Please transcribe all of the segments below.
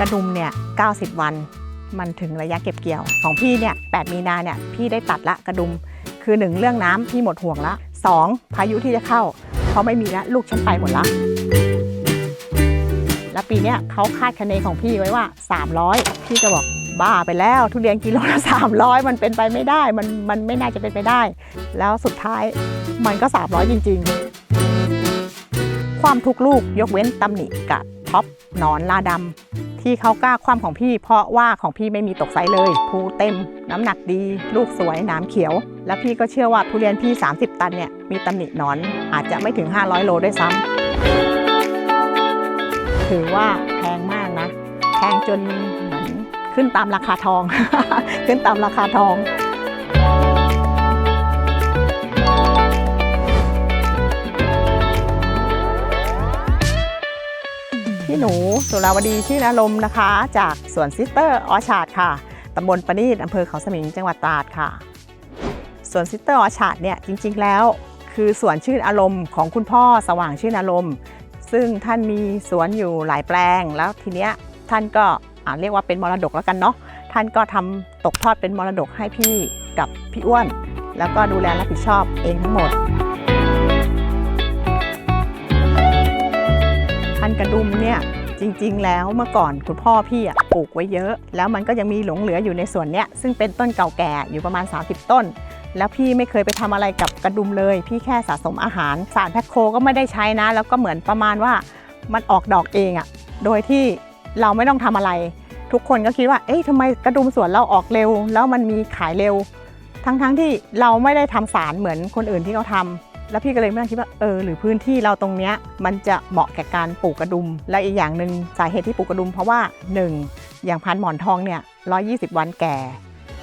กระดุมเนี่ย 90 วัน มันถึงระยะเก็บเกี่ยว ของพี่เนี่ย 8 มีนาเนี่ย พี่ได้ตัดละกระดุม คือ 1 เรื่องน้ำพี่หมดห่วงละ 2 พายุที่จะเข้า เพราะไม่มีละลูกฉันไปหมดละ แล้วปีเนี้ยเขาคาดคะเนของพี่ไว้ว่า 300 พี่ก็บอกบ้าไปแล้วทุเรียนกิโลละ300 มันเป็นไปไม่ได้ มันมันไม่น่าจะเป็นไปได้ แล้วสุดท้ายมันก็ 300 จริง ๆ ความทุกลูกยกเว้นตำหนิกับท็อปนอนลาดำ พี่เขากล้าความของพี่ เพราะว่าของพี่ไม่มีตกไซส์เลยภูเต็ม น้ำหนักดี ลูกสวยหน้ำเขียว และพี่ก็เชื่อว่าทุเรียนพี่ 30 ตันเนี่ยมีตำหนิหนอนอาจจะไม่ถึง 500 โลด้วยซ้ำถือว่าแพงมากนะ แพงจนเหมือนขึ้นตามราคาทอง ขึ้นตามราคาทอง สุราวดีชื่อนารมนะคะ จากสวนซิสเตอร์ออชาดค่ะตำบลปะนีดอำเภอเขาสมิงจังหวัดตราดค่ะสวนซิสเตอร์ออชาดเนี่ยจริง ๆ แล้ว คือสวนชื่นอารมณ์ของคุณพ่อสว่างชื่นอารมณ์ ซึ่งท่านมีสวนอยู่หลายแปลง แล้วทีเนี้ยท่านก็อ่าเรียกว่าเป็นมรดกแล้วกันเนาะท่านก็ทำตกทอดเป็นมรดกให้พี่กับพี่อ้วน แล้วก็ดูแลรับผิดชอบเองทั้งหมดพันกระดุมเนี่ย จริงๆ แล้วเมื่อก่อนคุณพ่อพี่อะปลูกไว้เยอะ แล้วมันก็ยังมีหลงเหลืออยู่ในส่วนเนี้ยซึ่งเป็นต้นเก่าแก่อยู่ประมาณ 30 ต้น แล้วพี่ไม่เคยไปทำอะไรกับกระดุมเลย พี่แค่สะสมอาหาร สารแพคโคก็ไม่ได้ใช้นะ แล้วก็เหมือนประมาณว่ามันออกดอกเองอะโดยที่เราไม่ต้องทำอะไร ทุกคนก็คิดว่าเอ๊ะทำไมกระดุมสวนเราออกเร็ว แล้วมันมีขายเร็ว ทั้งๆที่เราไม่ได้ทำสารเหมือนคนอื่นที่เขาทำ แล้วพี่ก็เลยไม่นั่งคิดว่าเออหรือพื้นที่เราตรงเนี้ยมันจะเหมาะแก่การปลูกกระดุม และอีกอย่างหนึ่งสาเหตุที่ปลูกกระดุม เพราะว่า 1. อย่างพันหมอนทองเนี่ย120 วันแก่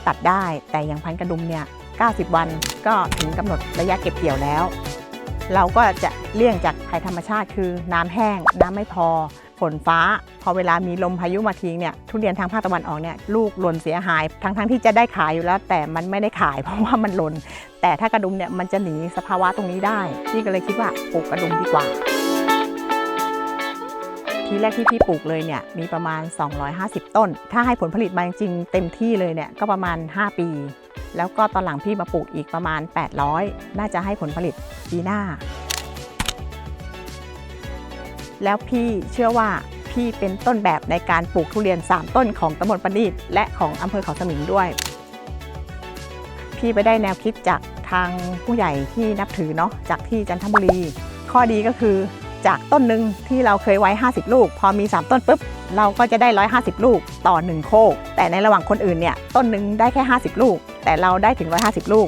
ตัดได้แต่อย่างพันกระดุมเนี่ย90 วันก็ถึงกำหนดระยะเก็บเกี่ยวแล้ว เราก็จะเลี่ยงจากภัยธรรมชาติคือน้ำแห้ง น้ำไม่พอ นฟ้า พอเวลามีลมพายุมาทีเนี่ยทุเรียนทางภาคตะวันออกเนี่ยลูกหล่นเสียหาย ทั้งๆที่จะได้ขายอยู่แล้ว แต่มันไม่ได้ขายเพราะว่ามันหล่น แต่ถ้ากระดุมเนี่ยมันจะหนีสภาวะตรงนี้ได้พี่ก็เลยคิดว่าปลูกกระดุมดีกว่าที่แรกที่พี่ปลูกเลยเนี่ยมีประมาณ 250 ต้น ถ้าให้ผลผลิตมาจริงๆเต็มที่เลยเนี่ยก็ประมาณ 5 ปี แล้วก็ตอนหลังพี่มาปลูกอีกประมาณ 800 น่าจะให้ผลผลิตปีหน้า แล้วพี่เชื่อว่าพี่เป็นต้นแบบในการปลูกทุเรียน 3 ต้นของตำบลปะนีดและของอำเภอเขาสมิงด้วย พี่ไปได้แนวคิดจากทางผู้ใหญ่ที่นับถือเนาะจากที่จันทบุรี ข้อดีก็คือจากต้นหนึ่งที่เราเคยไว้ 50 ลูก พอมี 3 ต้นปุ๊บ เราก็จะได้ 150 ลูกต่อ 1 โคก แต่ในระหว่างคนอื่นเนี่ยต้นหนึ่งได้แค่ 50 ลูก แต่เราได้ถึง 150 ลูก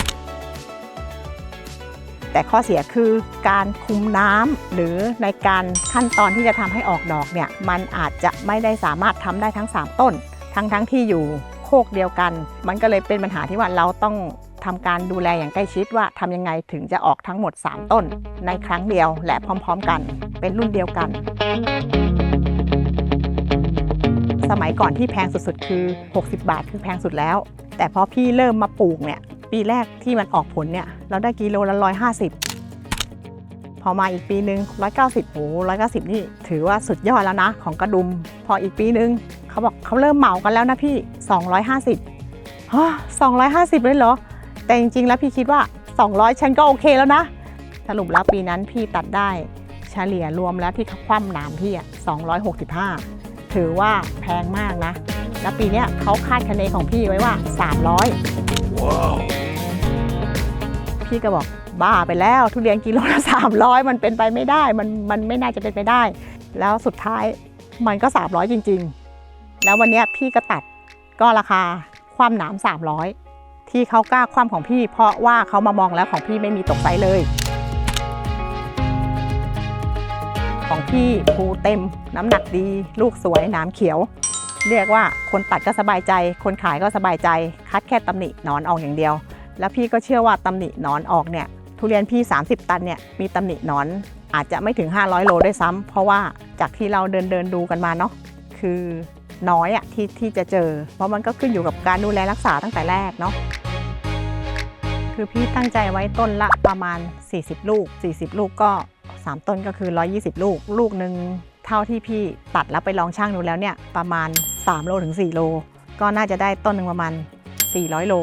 แต่ข้อเสียคือการคุมน้ำหรือในการขั้นตอนที่จะทำให้ออกดอกเนี่ยมันอาจจะไม่ได้สามารถทำได้ทั้ง 3 ต้น ทั้งทั้งที่อยู่โคกเดียวกัน มันก็เลยเป็นปัญหาที่ว่าเราต้องทำการดูแลอย่างใกล้ชิดว่าทำยังไงถึงจะออกทั้งหมด 3 ต้น ในครั้งเดียวและพร้อมๆกัน เป็นรุ่นเดียวกัน สมัยก่อนที่แพงสุดๆ คือ 60 บาทคือแพงสุดแล้ว แต่พอพี่เริ่มมาปลูกเนี่ยปีแรกที่มันออกผลเนี่ย เราได้กิโลละ150พอมาอีกปีนึง190โอ้190นี่ถือว่าสุดยอดแล้วนะของกระดุม พออีกปีนึงเขาบอกเขาเริ่มเหมากันแล้วนะพี่250ฮะ250เลยเหรอ แต่จริงๆแล้วพี่คิดว่า200ฉันก็โอเคแล้วนะ สรุปแล้วปีนั้นพี่ตัดได้เฉลี่ยรวมแล้วที่เขาคว่ำหนามพี่อะ265ถือว่าแพงมากนะ แล้วปีเนี้ยเขาคาดคะเนของพี่ไว้ว่า 300 พี่ก็บอกบ้าไปแล้ว ทุเรียนกิโลละ300มันเป็นไปไม่ได้มันมันไม่น่าจะเป็นไปได้ แล้วสุดท้ายมันก็ 300 จริง ๆ แล้ววันนี้พี่ก็ตัดก็ราคาความหนาม 300 ที่เขากล้าความของพี่ เพราะว่าเขามามองแล้วของพี่ไม่มีตกไซเลย ของพี่ภูเต็มน้ำหนักดี ลูกสวยหน้ำเขียว เรียกว่าคนตัดก็สบายใจ คนขายก็สบายใจ คัดแค่ตำหนินอนออกอย่างเดียว แล้วพี่ก็เชื่อว่าตำหนิหนอนออกเนี่ยทุเรียนพี่ 30 ตันเนี่ยมีตำหนิหนอนอาจจะไม่ถึง 500 โลด้วยซ้ำเพราะว่าจากที่เราเดินเดินดูกันมาเนาะคือน้อยอะที่ที่จะเจอ เพราะมันก็ขึ้นอยู่กับการดูแลรักษาตั้งแต่แรกเนาะคือพี่ตั้งใจไว้ต้นละประมาณ 40 ลูก 40 ลูกก็ 3 ต้นก็คือ 120 ลูก ลูกหนึ่งเท่าที่พี่ตัดแล้วไปลองช่างดูแล้วเนี่ยประมาณ 3 โลถึง 4 โล ก็น่าจะได้ต้นหนึ่งประมาณ 400 โล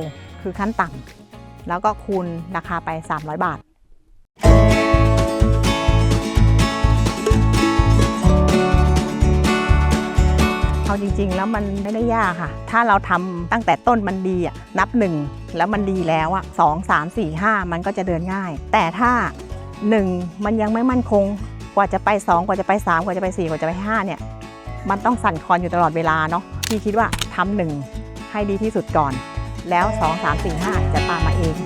คือขั้นต่ำ แล้วก็คูณราคาไป 300 บาทเอาจริง ๆ แล้วมันไม่ได้ยากค่ะ ถ้าเราทำตั้งแต่ต้นมันดีอะนับหนึ่งแล้วมันดีแล้วอะสองสามสี่ห้ามันก็จะเดินง่าย แต่ถ้าหนึ่งมันยังไม่มั่นคง กว่าจะไป2กว่าจะไป3กว่าจะไป4กว่าจะไป5เนี่ย มันต้องสั่นคลอนอยู่ตลอดเวลาเนาะพี่คิดว่าทำหนึ่งให้ดีที่สุดก่อน แล้ว 2 3 4 5 จะตามมาเอง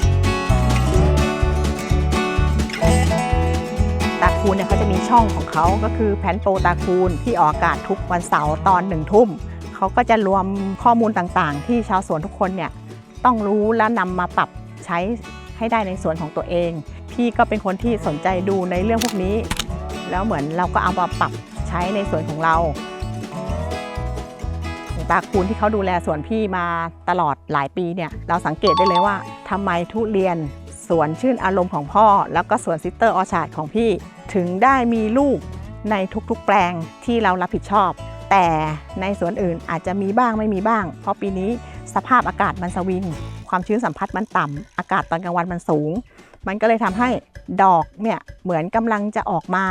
ตาคูนเนี่ยเขาจะมีช่องของเขาก็คือแผนโปรตาคูนที่ออกอากาศทุกวันเสาร์ตอนหนึ่งทุ่มเขาก็จะรวมข้อมูลต่างๆ ที่ชาวสวนทุกคนเนี่ยต้องรู้และนำมาปรับใช้ให้ได้ในสวนของตัวเอง พี่ก็เป็นคนที่สนใจดูในเรื่องพวกนี้ แล้วเหมือนเราก็เอามาปรับใช้ในสวนของเรา ตาคูนที่เขาดูแลสวนพี่มาตลอดหลายปีเนี่ยเราสังเกตได้เลยว่าทำไมทุเรียนสวนชื่นอารมณ์ของพ่อ แล้วก็สวนซิสเตอร์ออชาร์ดของพี่ ถึงได้มีลูกในทุกๆ แปลงที่เรารับผิดชอบ แต่ในสวนอื่นอาจจะมีบ้างไม่มีบ้าง เพราะปีนี้สภาพอากาศมันสวิง ความชื้นสัมผัสมันต่ำอากาศตอนกลางวันมันสูง มันก็เลยทำให้ดอกเนี่ยเหมือนกำลังจะออกมา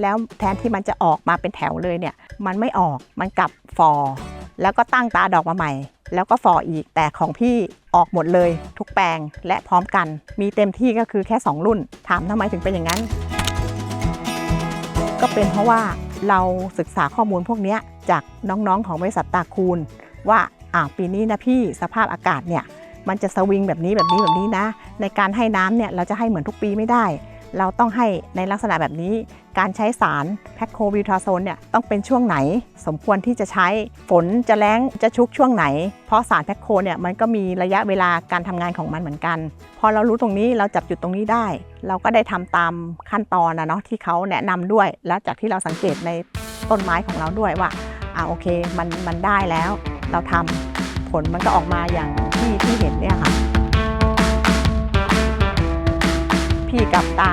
แล้วแทนที่มันจะออกมาเป็นแถวเลยเนี่ยมันไม่ออกมันกลับฟอร์ แล้วก็ตั้งตาดอกมาใหม่ แล้วก็ฟออีกแต่ของพี่ออกหมดเลย ทุกแปลงและพร้อมกัน มีเต็มที่ก็คือแค่ 2 รุ่น ถามทำไมถึงเป็นอย่างนั้น ก็เป็นเพราะว่าเราศึกษาข้อมูลพวกนี้จากน้องๆของบริษัทตาคูณ ว่าอ่าปีนี้นะพี่สภาพอากาศเนี่ยมันจะสวิงแบบนี้แบบนี้แบบนี้นะ ในการให้น้ำเนี่ยเราจะให้เหมือนทุกปีไม่ได้ เราต้องให้ในลักษณะแบบนี้ การใช้สารแพคโควิทาโซนเนี่ยต้องเป็นช่วงไหน สมควรที่จะใช้ฝนจะแล้งจะชุกช่วงไหน เพราะสารแพคโคเนี่ยมันก็มีระยะเวลาการทำงานของมันเหมือนกัน พอเรารู้ตรงนี้เราจับจุดตรงนี้ได้ เราก็ได้ทำตามขั้นตอนนะเนาะที่เขาแนะนำด้วย แล้วจากที่เราสังเกตในต้นไม้ของเราด้วยว่าอ่าโอเคมันมันได้แล้ว เราทำผลมันก็ออกมาอย่างที่ที่เห็นเนี่ยค่ะ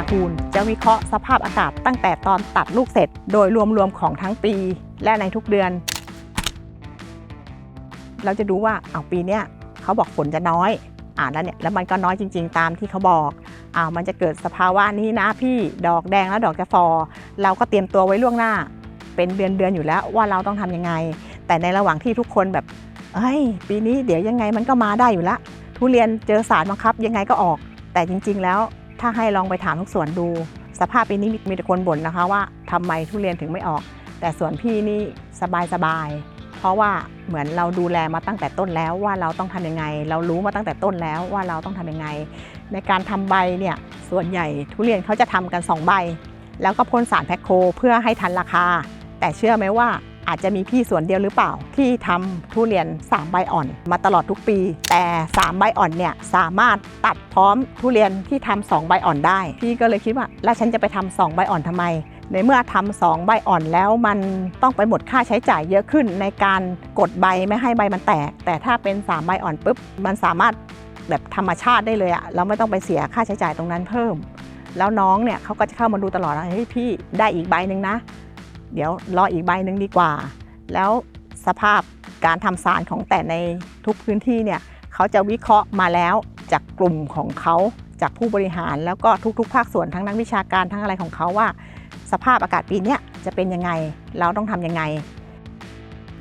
กับตาคูณจะวิเคราะห์สภาพอากาศตั้งแต่ตอนตัดลูกเสร็จ โดยรวมๆของทั้งปี และในทุกเดือน เราจะดูว่าเอาปีเนี้ยเขาบอกฝนจะน้อย อ่านแล้วเนี่ยแล้วมันก็น้อยจริง ๆ ตามที่เขาบอกอ่ามันจะเกิดสภาวะนี้นะพี่ดอกแดงแล้วดอกจะฟอ เราก็เตรียมตัวไว้ล่วงหน้า เป็นเดือนๆอยู่แล้วว่าเราต้องทำยังไง แต่ในระหว่างที่ทุกคนแบบเฮ้ย ปีนี้เดี๋ยวยังไงมันก็มาได้อยู่ละทุเรียนเจอสารบังคับยังไงก็ออก แต่จริง ๆ แล้ว ถ้าให้ลองไปถามทุกสวนดู สภาพปีนี้มีมีแต่คนบ่นนะคะว่าทำไมทุเรียนถึงไม่ออก แต่สวนพี่นี่สบายๆเพราะว่าเหมือนเราดูแลมาตั้งแต่ต้นแล้วว่าเราต้องทำยังไง เรารู้มาตั้งแต่ต้นแล้วว่าเราต้องทำยังไง ในการทำใบเนี่ยส่วนใหญ่ทุเรียนเขาจะทำกัน 2 ใบ แล้วก็พ่นสารแพคโคเพื่อให้ทันราคา แต่เชื่อไหมว่า อาจจะมีพี่ส่วนเดียวหรือเปล่า ที่ทำทุเรียน 3 ใบอ่อน มาตลอดทุกปี แต่ 3 ใบอ่อนเนี่ยสามารถตัดพร้อมทุเรียนที่ทำ2ใบอ่อนได้ พี่ก็เลยคิดว่า แล้วฉันจะไปทำ2ใบอ่อนทำไม ในเมื่อทำสองใบอ่อนแล้วมันต้องไปหมดค่าใช้จ่ายเยอะขึ้นในการกดใบไม่ให้ใบมันแตก แต่ถ้าเป็น 3 ใบอ่อนปุ๊บมันสามารถแบบธรรมชาติได้เลยอะเราไม่ต้องไปเสียค่าใช้จ่ายตรงนั้นเพิ่ม แล้วน้องเนี่ยเขาก็จะเข้ามาดูตลอดว่าเฮ้ยพี่ได้อีกใบหนึ่งนะ เดี๋ยวรออีกใบหนึ่งดีกว่า แล้วสภาพการทำสารของแต่ในทุกพื้นที่เนี่ยเขาจะวิเคราะห์มาแล้วจากกลุ่มของเขาจากผู้บริหารแล้วก็ทุกๆ ภาคส่วนทั้งนักวิชาการทั้งอะไรของเขาว่า สภาพอากาศปีนี้จะเป็นยังไง เราต้องทำยังไง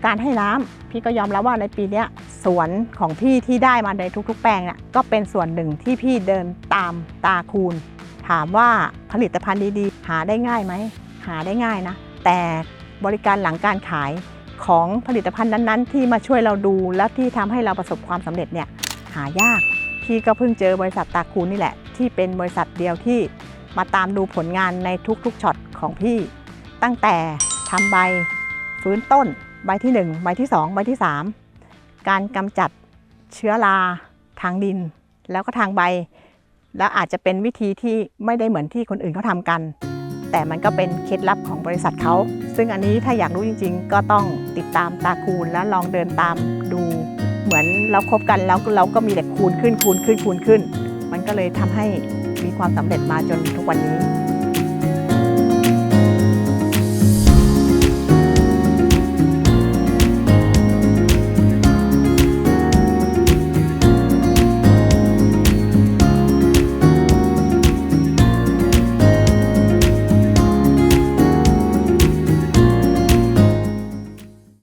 การให้น้ำพี่ก็ยอมรับว่าในปีนี้สวนของพี่ที่ได้มาในทุก ๆ แปลงน่ะก็เป็นส่วนหนึ่งที่พี่เดินตามตาคูณ ถามว่าผลิตภัณฑ์ดีๆ หาได้ง่ายไหมหาได้ง่ายนะ แต่บริการหลังการขายของผลิตภัณฑ์นั้นๆ ที่มาช่วยเราดูและที่ทำให้เราประสบความสำเร็จเนี่ยหายาก พี่ก็เพิ่งเจอบริษัทตาคูนี่แหละ ที่เป็นบริษัทเดียวที่มาตามดูผลงานในทุกๆช็อตของพี่ ตั้งแต่ทำใบฟื้นต้น ใบที่ 1 ใบที่ 2 ใบที่ 3 การกำจัดเชื้อราทางดิน แล้วก็ทางใบ แล้วอาจจะเป็นวิธีที่ไม่ได้เหมือนที่คนอื่นเขาทำกัน แต่มันก็เป็นเคล็ดลับของบริษัทเขา ซึ่งอันนี้ถ้าอยากรู้จริง ๆ ก็ต้องติดตามตาคูณแล้วลองเดินตามดู เหมือนเราคบกันแล้วเราก็มีแต่คูณขึ้นคูณขึ้นคูณขึ้น มันก็เลยทำให้มีความสำเร็จมาจนทุกวันนี้